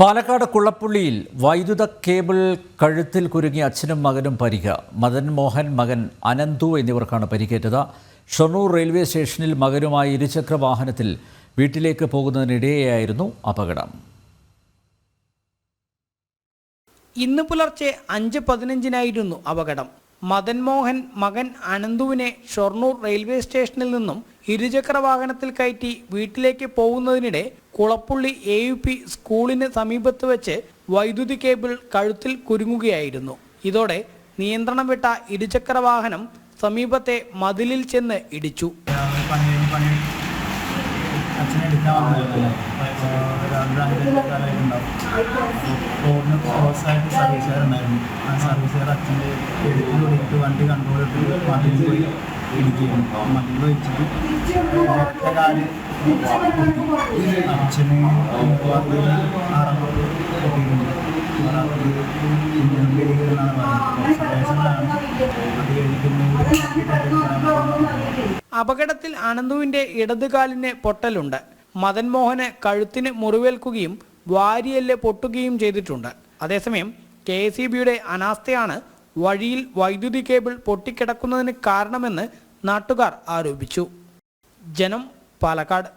പാലക്കാട് കുള്ളപ്പുള്ളിയിൽ വൈദ്യുത കേബിൾ കഴുത്തിൽ കുരുങ്ങി അച്ഛനും മകനും പരിക്ക് മദൻ മോഹൻ മകൻ അനന്തു എന്നിവർക്കാണ് പരിക്കേറ്റത്. ഷൊർണൂർ റെയിൽവേ സ്റ്റേഷനിൽ മകനുമായി ഇരുചക്ര വാഹനത്തിൽ വീട്ടിലേക്ക് പോകുന്നതിനിടെയായിരുന്നു അപകടം. ഇന്ന് പുലർച്ചെ അഞ്ച് പതിനഞ്ചിനായിരുന്നു അപകടം. മദൻ മോഹൻ മകൻ അനന്തുവിനെ ഷൊർണൂർ റെയിൽവേ സ്റ്റേഷനിൽ നിന്നും ഇരുചക്ര വാഹനത്തിൽ കയറ്റി വീട്ടിലേക്ക് പോകുന്നതിനിടെ കുളപ്പുള്ളി എ യു പി സ്കൂളിന് സമീപത്ത് വെച്ച് വൈദ്യുതി കേബിൾ കഴുത്തിൽ കുരുങ്ങുകയായിരുന്നു ഇതോടെ നിയന്ത്രണം വിട്ട ഇരുചക്ര വാഹനം സമീപത്തെ മതിലിൽ ചെന്ന് ഇടിച്ചു വണ്ടി കൺട്രോൾ ഇട്ട് മതിൽ വെച്ചിട്ട്. അപകടത്തിൽ അനന്തുവിന്റെ ഇടതുകാലിന് പൊട്ടലുണ്ട്. മദൻ മോഹന് കഴുത്തിന് മുറിവേൽക്കുകയും വാരിയല്ല് പൊട്ടുകയും ചെയ്തിട്ടുണ്ട്. അതേസമയം കെ എസ് ബിയുടെ അനാസ്ഥയാണ് വഴിയിൽ വൈദ്യുതി കേബിൾ പൊട്ടിക്കിടക്കുന്നതിന് കാരണമെന്ന് നാട്ടുകാർ ആരോപിച്ചു. ജനം പാലക്കാട്